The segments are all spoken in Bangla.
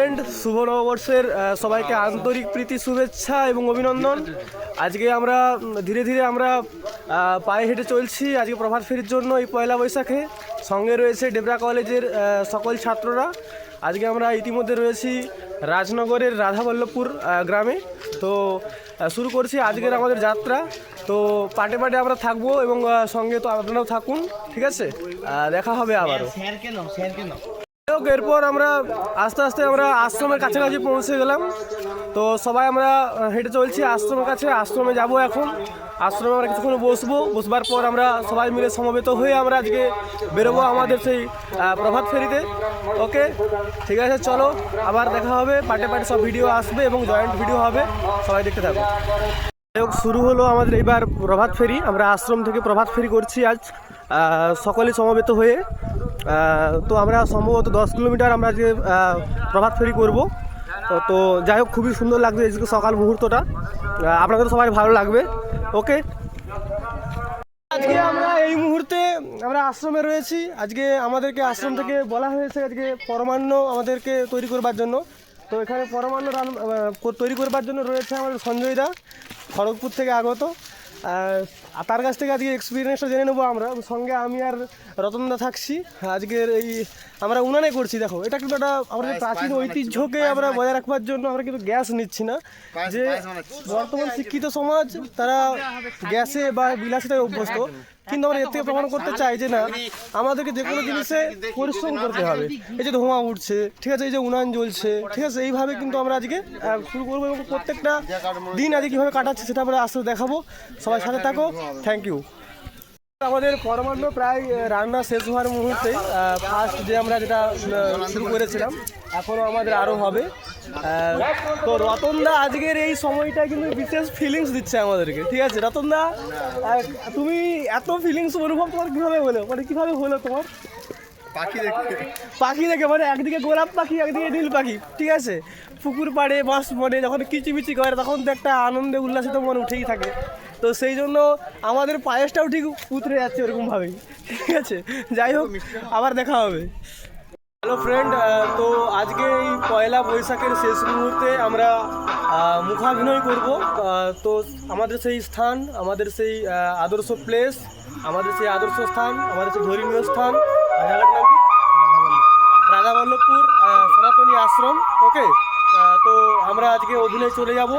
ফ্রেন্ড শুভ নববর্ষের সবাইকে আন্তরিক প্রীতি শুভেচ্ছা এবং অভিনন্দন। আজকে আমরা ধীরে ধীরে আমরা পায়ে হেঁটে চলছি। আজকে প্রভাত ফেরির জন্য এই পয়লা বৈশাখে। সঙ্গে রয়েছে ডেবরা কলেজের সকল ছাত্ররা। আজকে আমরা ইতিমধ্যে রয়েছি রাজনগরের রাধাবল্লভপুর গ্রামে। তো শুরু করছি আজকের আমাদের যাত্রা। তো পাটে পাটে আমরা থাকব এবং সঙ্গে তো আপনারাও থাকুন ঠিক আছে? দেখা হবে আবারও। স্যার কেন? স্যার কেন? হোক, এরপর আমরা আস্তে আস্তে আমরা আশ্রমের কাছাকাছি পৌঁছে গেলাম। তো সবাই আমরা হেঁটে চলছি আশ্রমের কাছে আশ্রমে যাব এখন। আশ্রমে আমরা কিছুক্ষণ বসবো। বসবার পর আমরা সবাই মিলে সমবেত হয়ে আমরা আজকে বেরোবো আমাদের সেই প্রভাত ফেরিতে। ওকে ঠিক আছে চলো। আবার দেখা হবে। পার্টে পার্টে সব ভিডিও আসবে এবং জয়েন্ট ভিডিও হবে। সবাই দেখতে থাকো। শুরু হলো আমাদের এইবার প্রভাত ফেরি। আমরা আশ্রম থেকে প্রভাত ফেরি করছি আজ। সকলে সমবেত হয়ে। তো আমরা সম্ভবত দশ কিলোমিটার আমরা আহ, প্রভাত ফেরি করব। তো- যাই হোক খুবই সুন্দর লাগবে আজকে সকাল মুহূর্তটা। আপনাদের সবাই ভালো লাগবে। ওকে? আজকে আমরা এই মুহূর্তে আমরা আশ্রমে রয়েছি। আজকে আমাদেরকে আশ্রম থেকে বলা হয়েছে আজকে পরমান্ন আমাদেরকে তৈরি করবার জন্য। তো এখানে পরমান্ন রান- তৈরি করবার জন্য রয়েছে আমাদের সঞ্জয় দা খড়গপুর থেকে আগত। তার কাছ থেকে আজকে এক্সপিরিয়েন্সটা জেনে নেব আমরা। সঙ্গে আমি আর রতনদা থাকছি। আজকের এই আমরা উনানে করছি দেখো। এটা কিন্তু একটা আমাদের প্রাচীন ঐতিহ্যকে আমরা বজায় রাখবার জন্য আমরা কিন্তু গ্যাস নিচ্ছি না। যে বর্তমান শিক্ষিত সমাজ তারা গ্যাসে বা বিলাসিতায় অভ্যস্ত। কিন্তু আমরা এর থেকে প্রমাণ করতে চাই যে না, আমাদেরকে যে কোনো জিনিসে পরিশ্রম করতে হবে। এই যে ধোঁয়া উঠছে, ঠিক আছে, এই যে উনান জ্বলছে, ঠিক আছে, এইভাবে কিন্তু আমরা আজকে শুরু করব এবং প্রত্যেকটা দিন আজকে কীভাবে কাটাচ্ছি সেটা আমরা আস্তে দেখাবো। সবাই সাথে থাকো থ্যাংক ইউ আমাদের পরমান্ন প্রায় রান্না শেষ হওয়ার মুহূর্তে ফার্স্ট যে আমরা যেটা শুরু করেছিলাম এখনও আমাদের আরও হবে। তো রতনদা আজকের এই সময়টা কিন্তু বিশেষ ফিলিংস দিচ্ছে আমাদেরকে ঠিক আছে? রতনদা তুমি এত ফিলিংস অনুভব তোমার কীভাবে হলো? মানে কীভাবে হলো তোমার? পাখি দেখে। পাখি দেখে মানে একদিকে গোলাপ পাখি একদিকে নীল পাখি ঠিক আছে? পুকুর পাড়ে মাছ মনে যখন কিচিমিচি করে তখন তো একটা আনন্দে উল্লাসিত মন উঠেই থাকে। তো সেই জন্য আমাদের পায়েসটাও ঠিক উতরে যাচ্ছে ওরকমভাবেই ঠিক আছে? যাই হোক আবার দেখা হবে। হ্যালো ফ্রেন্ড তো আজকে এই পয়লা বৈশাখের শেষ মুহূর্তে আমরা মুখাভিনয় করব। তো আমাদের সেই স্থান, আমাদের সেই আদর্শ প্লেস আমাদের সেই আদর্শ স্থান, আমাদের সেই ধর্মীয় স্থান। জায়গাটার নাম সনাতনী আশ্রম ওকে তো আমরা আজকে অভিনয় চলে যাব।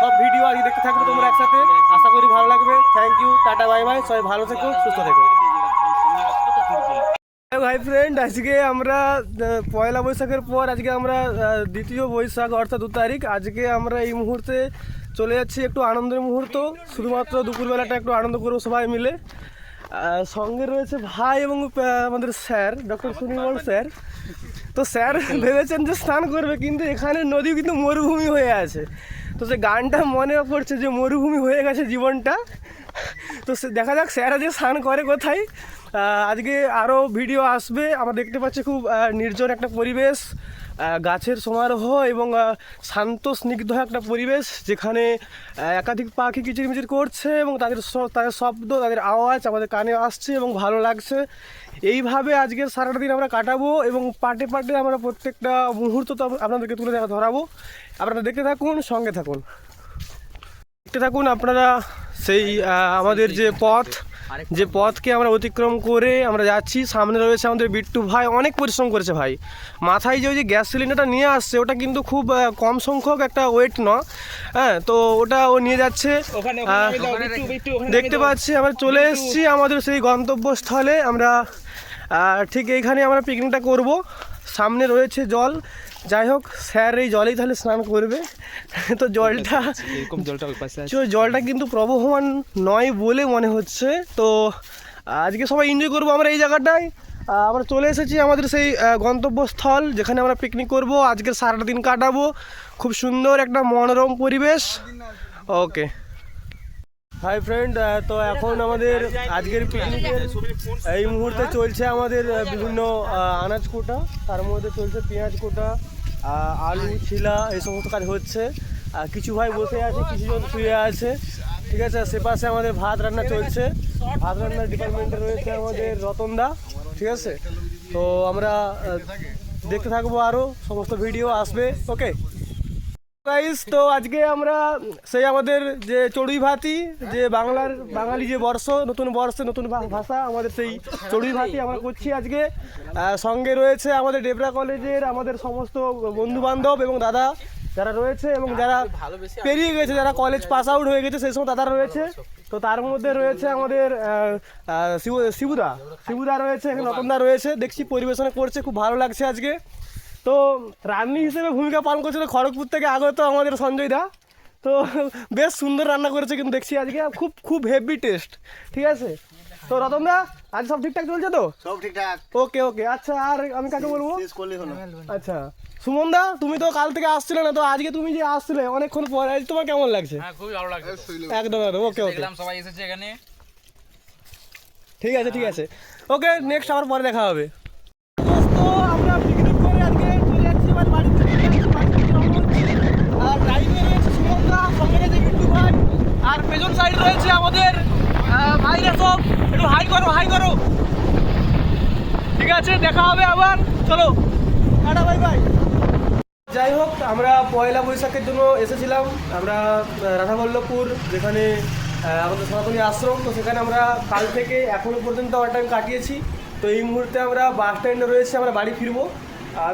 সব ভিডিও আজকে দেখতে থাকবে তোমরা একসাথে। আশা করি ভালো লাগবে। Thank you tata bye bye সবাই ভালো থেকো, সুস্থ থেকো। ভাই ফ্রেন্ড আজকে আমরা পয়লা বৈশাখের পর আজকে আমরা দ্বিতীয় বৈশাখ, অর্থাৎ দু তারিখ, আজকে আমরা এই মুহূর্তে চলে যাচ্ছি একটু আনন্দের মুহূর্ত। শুধুমাত্র দুপুরবেলাটা একটু আনন্দ করব সবাই মিলে। সঙ্গে রয়েছে ভাই এবং আমাদের স্যার, ডক্টর সুনির্মল স্যার। তো স্যার ভেবেছেন যে স্নান করবে, কিন্তু এখানে নদী কিন্তু মরুভূমি হয়ে আছে। তো সে গানটা মনে পড়ছে যে মরুভূমি হয়ে গেছে জীবনটা। তো সে- দেখা যাক স্যার আজকে স্নান করে কোথায়। আজকে আরও ভিডিও আসবে। আমরা দেখতে পাচ্ছি খুব নির্জন একটা পরিবেশ। গাছের সমারোহ এবং শান্ত, স্নিগ্ধ একটা পরিবেশ যেখানে একাধিক পাখি কিচিরমিচির করছে এবং তাদের তাদের শব্দ, তাদের আওয়াজ আমাদের কানে আসছে এবং ভালো লাগছে। এইভাবে আজকের সারাটা দিন আমরা কাটাবো এবং পাটে পাটে আমরা প্রত্যেকটা মুহূর্ত তো আপনাদেরকে তুলে দেখা ধরাবো। আপনারা দেখতে থাকুন, সঙ্গে থাকুন। দেখতে থাকুন, আপনারা সেই আমাদের যে পথ যে পথকে আমরা অতিক্রম করে আমরা যাচ্ছি সামনে রয়েছে আমাদের বিট্টু ভাই অনেক পরিশ্রম করেছে ভাই। মাথায় যে ওই যে গ্যাস সিলিন্ডারটা নিয়ে আসছে ওটা কিন্তু খুব কম সংখ্যক একটা ওয়েট ন হ্যাঁ তো ওটা ও নিয়ে যাচ্ছে। দেখতে পাচ্ছি আমরা চলে এসেছি আমাদের সেই গন্তব্যস্থলে। আমরা ঠিক এইখানে আমরা পিকনিকটা করব। সামনে রয়েছে জল। যাই হোক স্যার এই জলেই তাহলে স্নান করবে। তো জলটা এরকম জলটা ওই জলটা কিন্তু প্রবহমান নয় বলে মনে হচ্ছে। তো আজকে সবাই এনজয় করব আমরা এই জায়গাটায়। আমরা চলে এসেছি আমাদের সেই গন্তব্যস্থল যেখানে আমরা পিকনিক করব। আজকে সারাটা দিন কাটাবো। খুব সুন্দর একটা মনোরম পরিবেশ। ওকে। হাই ফ্রেন্ড তো এখন আমাদের আজকের পিকনিকের এই মুহূর্তে চলছে আমাদের বিভিন্ন আনাজ কোটা। তার মধ্যে চলছে পেঁয়াজ কোটা আলু ছিলা এই সমস্ত কাজ হচ্ছে। আর কিছু ভাই বসে আছে কিছু জন শুয়ে আছে। ঠিক আছে সে পাশে আমাদের ভাত রান্না চলছে। ভাত রান্নার ডিপার্টমেন্টে রয়েছে আমাদের রতনদা। ঠিক আছে? তো আমরা দেখতে থাকব আরও সমস্ত ভিডিও আসবে। ওকে গাইস তো আজকে আমরা সেই আমাদের যে চড়ুই ভাতি যে বাংলার বাঙালি যে বর্ষ, নতুন বর্ষে নতুন ভাষা, আমাদের সেই চড়ুই ভাতি আমরা করছি আজকে। সঙ্গে রয়েছে আমাদের ডেবরা কলেজের আমাদের সমস্ত বন্ধু বান্ধব এবং দাদা যারা রয়েছে এবং যারা পেরিয়ে গেছে, যারা কলেজ পাস আউট হয়ে গেছে, সেই সময় দাদা রয়েছে। তো তার মধ্যে রয়েছে আমাদের শিবুদা। শিবুদা রয়েছে, এখানে রতনদা রয়েছে। দেখছি পরিবেশনা করছে, খুব ভালো লাগছে আজকে। তো রান্নি হিসেবে ভূমিকা পালন করছিল খড়গপুর থেকে আগত আমাদের সঞ্জয় দা। তো বেশ সুন্দর রান্না করেছে কিন্তু দেখছি আজকে খুব খুব হেভি টেস্ট ঠিক আছে? তো রতন দা আজ সব ঠিকঠাক চলছে তো? সব ঠিকঠাক। ওকে ওকে আচ্ছা আর আমি কাকে বলব? আচ্ছা সুমন দা তুমি তো কাল থেকে আসছিলে না তো আজকে তুমি যে আসছিলে অনেকক্ষণ পরে আজ তোমার কেমন লাগছে? হ্যাঁ খুবই ভালো লাগছে একদম একদম ওকে ওকে। সবাই এসেছে এখানে। ঠিক আছে ঠিক আছে। ওকে নেক্সট আবার পরে দেখা হবে দোস্ত আমরা পিকনিক করে আজকে চলে যাচ্ছি এবার বাড়ি থেকে বাড়ি থেকে রওনা হচ্ছি। আর ড্রাইভে রয়েছে সুমনদা সঙ্গে রয়েছে বিট্টু ভাই আর পেছন সাইড রয়েছে আমাদের আহ, ভাইরা সব একটু হাই করো হাই করো ঠিক আছে দেখা হবে আবার। চলো। টাটা বাই বাই যাই হোক আমরা পয়লা বৈশাখের জন্য এসেছিলাম। আমরা রাধাবল্লভপুর যেখানে আমাদের সনাতনী আশ্রম তো সেখানে আমরা কাল থেকে এখনও পর্যন্ত আমার টাইম কাটিয়েছি। তো এই মুহূর্তে আমরা বাস স্ট্যান্ডে রয়েছি আমরা বাড়ি ফিরবো।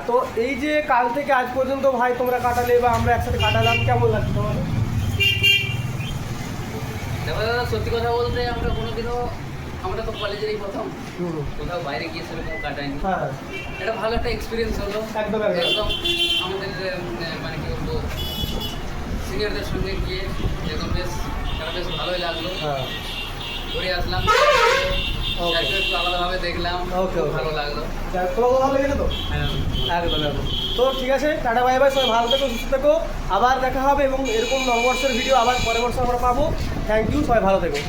তো এই যে কাল থেকে আজ পর্যন্ত ভাই তোমরা কাটালে বা আমরা একসাথে কাটালাম কেমন লাগছে তোমাদের? দাদা সত্যি কথা বলতে আমরা কোনোদিনও আমরা তো কলেজেরই প্রথম। কোথাও বাইরে গিয়ে সেরকম কাটাইনি। হ্যাঁ। এটা ভালো একটা এক্সপিরিয়েন্স হলো। একদম, আমাদের মানে কি বলব সিনিয়রদের সঙ্গে গিয়ে একদম বেশ এটা বেশ ভালোই লাগল। হ্যাঁ। ঘুরে আসলাম। একটু আলাদাভাবে দেখলাম। ভালো লাগল। তোমাকে ভালো লেগেছে তো? একদম একদম। তো ঠিক আছে টাটা বাই বাই সবাই ভালো থেকো সুস্থ থেকো। আবার দেখা হবে এবং এরকম নববর্ষের ভিডিও আবার পরের বর্ষ আমরা পাবো। থ্যাংক ইউ সবাই ভালো থেকো।